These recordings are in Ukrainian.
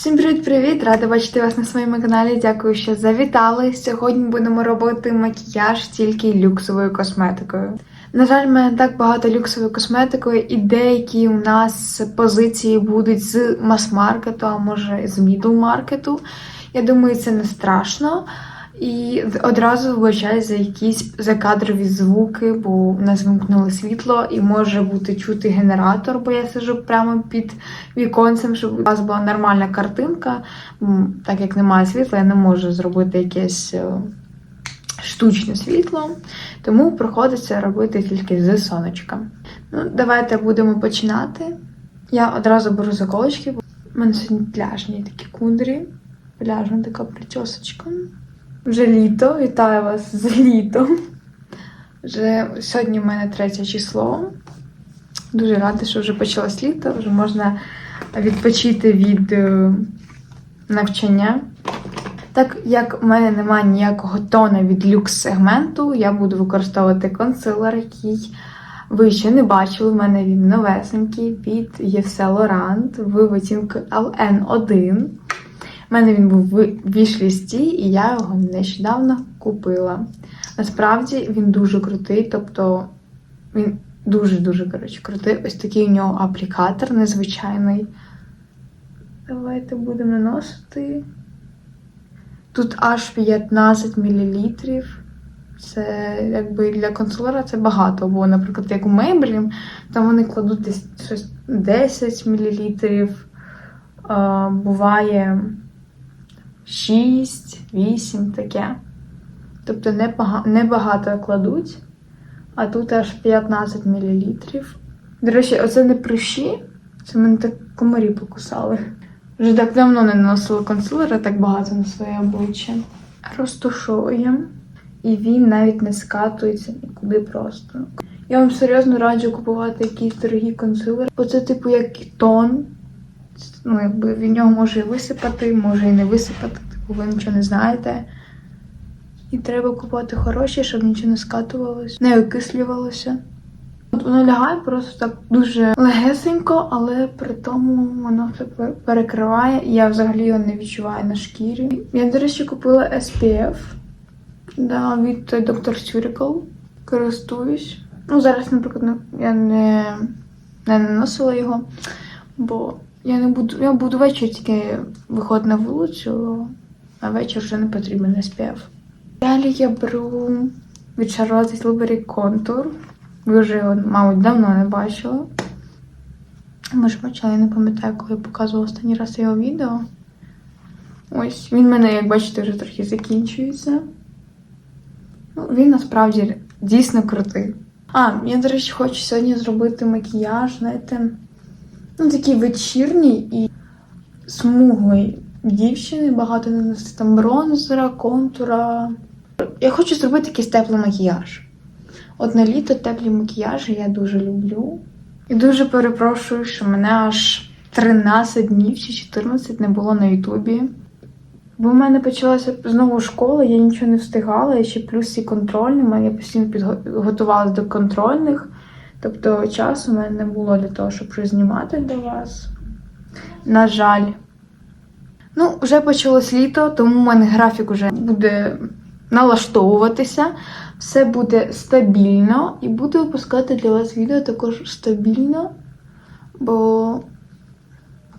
Всім привіт-привіт! Рада бачити вас на своєму каналі. Дякую, що завітали. Сьогодні будемо робити макіяж тільки люксовою косметикою. На жаль, в мене так багато люксової косметикою, і деякі у нас позиції будуть з мас-маркету, а може з мідл-маркету. Я думаю, це не страшно. І одразу вибачаюсь за якісь закадрові звуки, бо в нас вимкнуло світло і може бути чути генератор, бо я сижу прямо під віконцем, щоб у вас була нормальна картинка. Так як немає світла, я не можу зробити якесь е, штучне світло, тому приходиться робити тільки з сонечка. Ну, давайте будемо починати. Я одразу беру заколочки, бо в мене сьогодні пляжні такі кундрі, пляжна така причосочка. Вже літо, вітаю вас з літом. Вже сьогодні в мене третє число. Дуже рада, що вже почалось літо, вже можна відпочити від е, навчання. Так як в мене немає ніякого тона від люкс-сегменту, я буду використовувати консилер, який ви ще не бачили. У мене він новесенький від Saint Laurent в відтінку LN1. У мене він був в вішлісті, і я його нещодавно купила. Насправді він дуже крутий, тобто він дуже-дуже коротше, крутий. Ось такий у нього аплікатор незвичайний. Давайте будемо наносити. Тут аж 15 мл. Це якби для консилера це багато, бо, наприклад, як у Maybelline, там вони кладуть десь щось 10 мл. Буває 6, 8 таке. Тобто небага- небагато кладуть, а тут аж 15 мл. До речі, оце не прищі, це мене так комарі покусали. Вже так давно не наносила консилера так багато на своє обличчя. Розтушуємо. І він навіть не скатується нікуди просто. Я вам серйозно раджу купувати якийсь дорогий консилер, бо це типу як тон. Ну, якби від нього може і висипати, може і не висипати, типу ви нічого не знаєте. І треба купувати хороші, щоб нічого не скатувалося, не окислювалося. От воно лягає просто так дуже легесенько, але при тому воно все перекриває, я взагалі його не відчуваю на шкірі. Я, до речі, купила SPF да, від Dr. Spherical. Користуюсь. Ну, зараз, наприклад, я не, не наносила його, бо я не буду. Я буду ввечері тільки виходити на вулицю, а вечір вже не потрібен SPF. Далі я беру від Charlotte Tilbury Contour. Ви вже його, мабуть, давно не бачили. Може, бачила, я не пам'ятаю, коли я показувала останній раз його відео. Ось, він в мене, як бачите, вже трохи закінчується. Ну, він насправді дійсно крутий. А, я, до речі, хочу сьогодні зробити макіяж, знаєте, ну, такий вечірній і смуглий дівчини, багато нанести там бронзера, контура. Я хочу зробити якийсь теплий макіяж. От на літо теплі макіяжі я дуже люблю. І дуже перепрошую, що мене аж 13 днів чи 14 не було на Ютубі. Бо в мене почалася знову школа, я нічого не встигала, і ще плюс і контрольні. мене постійно підготувалася до контрольних. Тобто часу в мене не було для того, щоб щось для вас. На жаль. Ну, вже почалось літо, тому в мене графік вже буде налаштовуватися. Все буде стабільно і буду випускати для вас відео також стабільно. Бо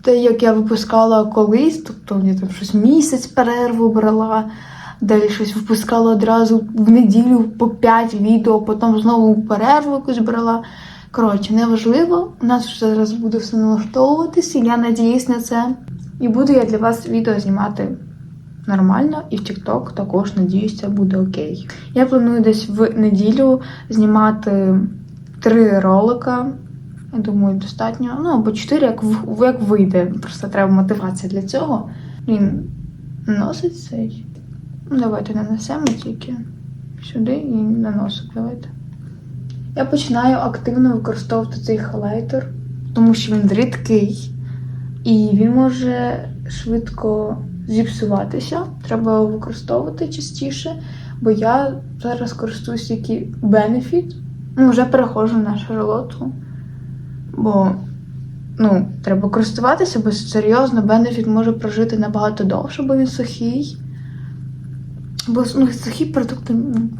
те, як я випускала колись, тобто я там щось місяць перерву брала, далі щось випускала одразу в неділю по 5 відео, потім знову перерву якусь брала. Коротше, неважливо, у нас вже зараз буде все налаштовуватися, я надіюсь на це. І буду я для вас відео знімати нормально, і в TikTok також надіюсь, це буде окей. Я планую десь в неділю знімати три ролика. Я думаю, достатньо. Ну, або чотири, як, як вийде. Просто треба мотивація для цього. Він носить цей. Ну, давайте нанесемо тільки сюди і на носик давайте. Я починаю активно використовувати цей хайлайтер, тому що він рідкий і він може швидко зіпсуватися. Треба його використовувати частіше, бо я зараз користуюсь тільки Benefit. Ну, вже переходжу на шарлоту, бо ну, треба користуватися, бо серйозно бенефіт може прожити набагато довше, бо він сухий. Бо ну, сухі продукти ну,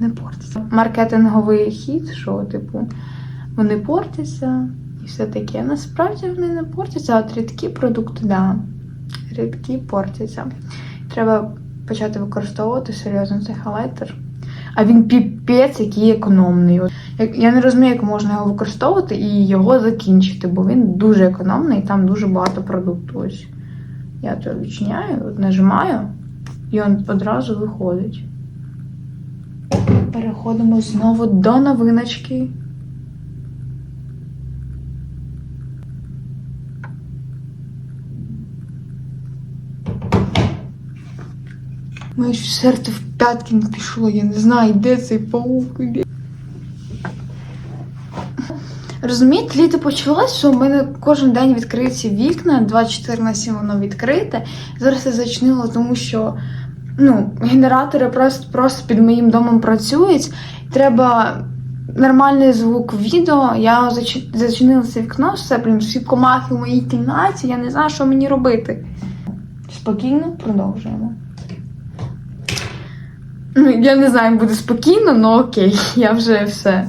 не портяться. Маркетинговий хід, що, типу, вони портяться і все таке. Насправді вони не портяться, а от рідкі продукти, да. Рідкі портяться. Треба почати використовувати серйозно цей хайлайтер. А він піпець, який економний. Я не розумію, як можна його використовувати і його закінчити, бо він дуже економний і там дуже багато продукту. Ось я то відчиняю, нажимаю, і він одразу виходить. Переходимо знову до новиночки. Моє серце в п'ятки не пішло, я не знаю, де цей паук. Розумієте, літо почалось, що в мене кожен день відкриються вікна, 24 на 7 воно відкрите. Зараз я зачинила, тому що ну, генератори просто, просто під моїм домом працюють. Треба нормальний звук відео. Я зач- зачинила це вікно, все, блін, всі комахи в моїй кімнаті, я не знаю, що мені робити. Спокійно продовжуємо. Ну, я не знаю, буде спокійно, але окей, я вже все.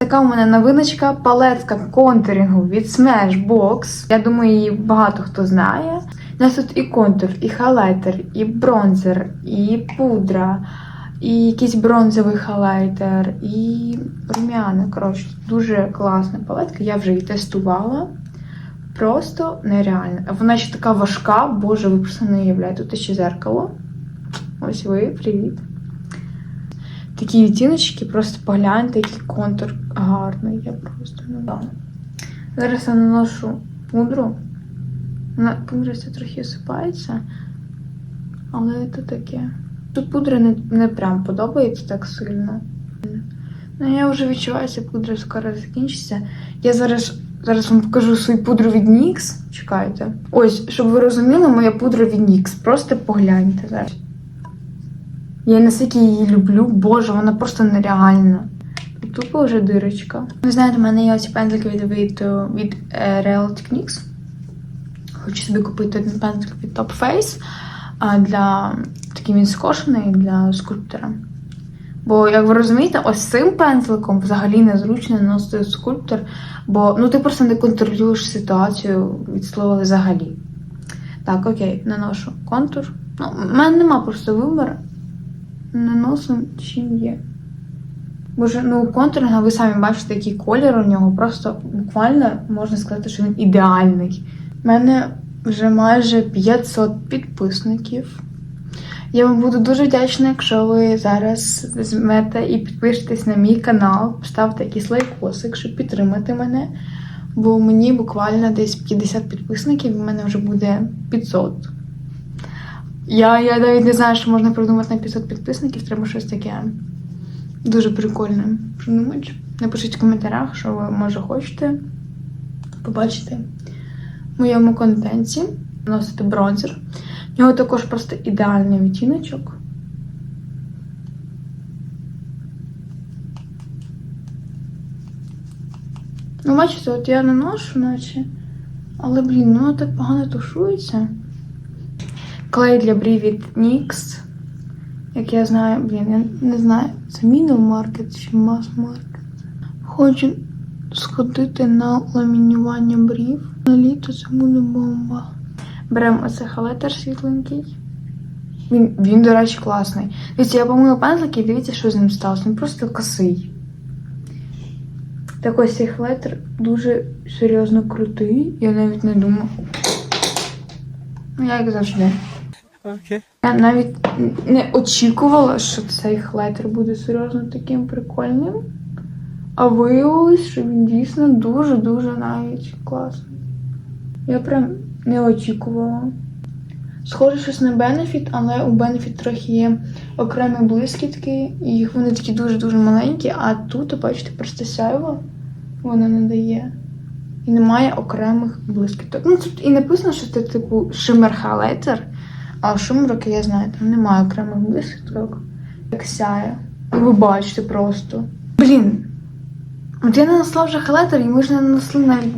Така у мене новиночка, палетка контурингу від Smashbox. Я думаю, її багато хто знає. У нас тут і контур, і хайлайтер, і бронзер, і пудра, і якийсь бронзовий хайлайтер, і рум'яна. Коротше, дуже класна палетка. Я вже її тестувала. Просто нереально. Вона ще така важка, боже, ви просто не уявляєте. Тут ще зеркало. Ось ви, привіт. Такі відтіночки, просто погляньте, який контур гарний. Я просто не дам. Зараз я наношу пудру. На це трохи осипається, але це таке. Тут пудра не, не прям подобається так сильно. Ну, я вже відчуваю, що пудра скоро закінчиться. Я зараз, зараз вам покажу свою пудру від NYX. Чекайте. Ось, щоб ви розуміли, моя пудра від NYX. Просто погляньте зараз. Я наскільки її люблю, боже, вона просто нереальна. Тупо вже дирочка. Ви знаєте, в мене є оці пензлики від, від, від е, Real Techniques. Хочу собі купити один пензлик від Top Face. Для такий він скошений для скульптора. Бо, як ви розумієте, ось цим пензликом взагалі незручно наносити скульптор, бо ну ти просто не контролюєш ситуацію від слова взагалі. Так, окей, наношу контур. Ну, в мене нема просто вибору. Наносимо чим є. Боже, ну контуринга ви самі бачите, який колір у нього. Просто буквально можна сказати, що він ідеальний. У мене вже майже 500 підписників. Я вам буду дуже вдячна, якщо ви зараз візьмете і підпишетесь на мій канал, поставте якийсь лайкосик, щоб підтримати мене. Бо мені буквально десь 50 підписників, і в мене вже буде 500. Я, я навіть не знаю, що можна придумати на 500 підписників, треба щось таке дуже прикольне придумати. Напишіть в коментарях, що ви може хочете побачити моєму контенті. Носити бронзер. У нього також просто ідеальний відтіночок. Ну, бачите, от я наношу, наче. Але, блін, ну так погано тушується. Клей для брів від NYX. Як я знаю, блін, я не знаю, це Middle Market чи Mass Market. Хочу сходити на ламінювання брів. На літо це буде бомба. Беремо оце халетер світленький. Він, він, до речі, класний. Дивіться, я помила пензлики і дивіться, що з ним сталося. Він просто косий. Так ось цей халетер дуже серйозно крутий. Я навіть не думала. Ну, як завжди. Okay. Я навіть не очікувала, що цей хлетер буде серйозно таким прикольним. А виявилось, що він дійсно дуже-дуже навіть класний. Я прям не очікувала. Схоже щось на Benefit, але у Benefit трохи є окремі блискітки, і їх вони такі дуже-дуже маленькі, а тут, бачите, просто сяйво вона не дає. І немає окремих блискіток. Ну, тут і написано, що це типу шимер хайлайтер, а у шимроки, я знаю, там немає окремих блискіток. Як сяє. І ви бачите просто. Блін. От я нанесла вже хайлайтер, і ми ж не нанесли навіть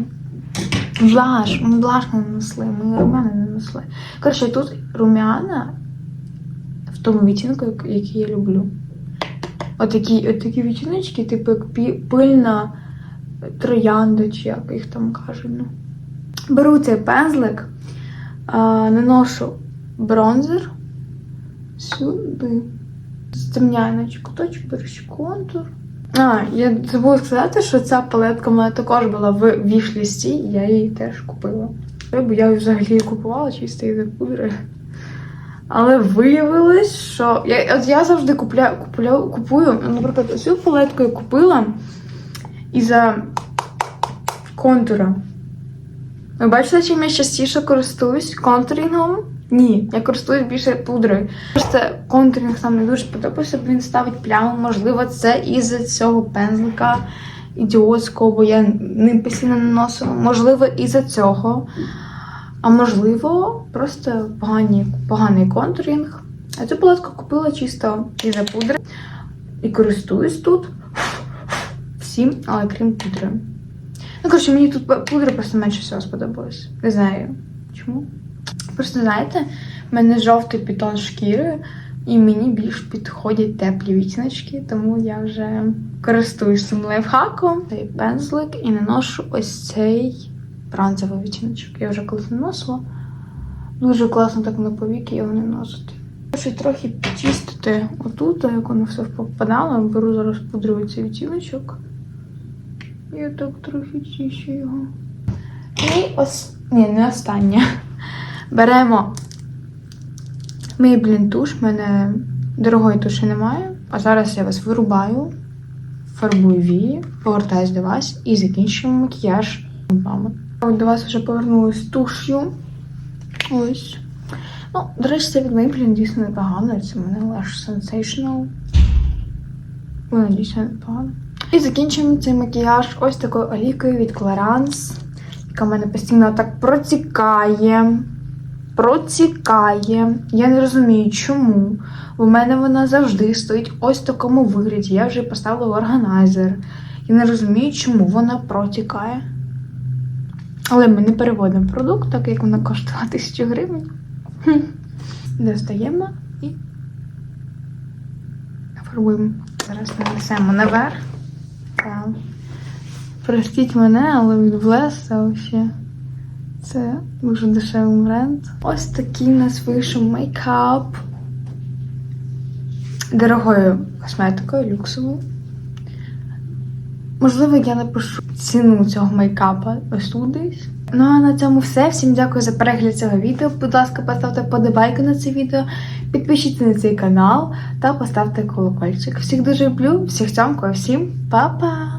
Блаш, ми блаш не нанесли, ми румяна не нанесли. Коротше, тут румяна в тому відтінку, який я люблю. Отакі, отакі відтіночки, типу як пильна троянда, чи як їх там кажуть. Ну. Беру цей пензлик, а, наношу бронзер сюди. Стемняю наче куточок, беру ще контур. А, я забула сказати, що ця палетка в мене також була в вішлісті, я її теж купила. Бо я її взагалі купувала чисто із пудри. Але виявилось, що я, от я завжди купля, купля, купую, наприклад, цю палетку я купила із-за контура. Ви бачите, чим я частіше користуюсь контурінгом? Ні, я користуюсь більше пудрою. Просто контурінг нам не дуже подобається, бо він ставить пляму. Можливо, це із-за цього пензлика ідіотського, бо я ним постійно наносила. Можливо, із-за цього. А можливо, просто погані, поганий контурінг. А цю палетку купила чисто із-за пудри. І користуюсь тут всім, але крім пудри. Ну, коротше, мені тут пудра просто менше всього сподобалась. Не знаю чому. Просто знаєте, в мене жовтий підтон шкіри, і мені більш підходять теплі відтіночки, тому я вже користуюсь цим лайфхаком. Цей пензлик і наношу ось цей бронзовий відтіночок. Я вже колись наносила. Дуже класно так на повіки його наносити. Хочу трохи підчистити отут, як воно все попадало. Беру зараз пудрою цей відтіночок. Я так трохи чищу його. І ос... Ні, не останнє. Беремо Maybelline туш. В мене дорогої туші немає. А зараз я вас вирубаю, фарбую вії, повертаюсь до вас і закінчуємо макіяж. От до вас вже повернулась туш'ю. Ось. Ну, до речі, це від Maybelline дійсно непогано. Це мене Lash Sensational. Воно дійсно непогано. І закінчуємо цей макіяж ось такою олійкою від Clarins, яка в мене постійно так протікає. Протікає. Я не розумію, чому. У мене вона завжди стоїть ось в такому вигляді. Я вже поставила органайзер. Я не розумію, чому вона протікає. Але ми не переводимо продукт, так як вона коштувала 1000 гривень. Достаємо і фарбуємо. Зараз нанесемо наверх. Так. Простіть мене, але від Блеса ще. Це дуже дешевий бренд. Ось такий у нас вийшов мейкап. Дорогою косметикою, люксовою. Можливо, я напишу ціну цього мейкапа ось тут десь. Ну а на цьому все. Всім дякую за перегляд цього відео. Будь ласка, поставте подобайку на це відео, підпишіться на цей канал та поставте колокольчик. Всіх дуже люблю, всіх цьомкою, всім па-па!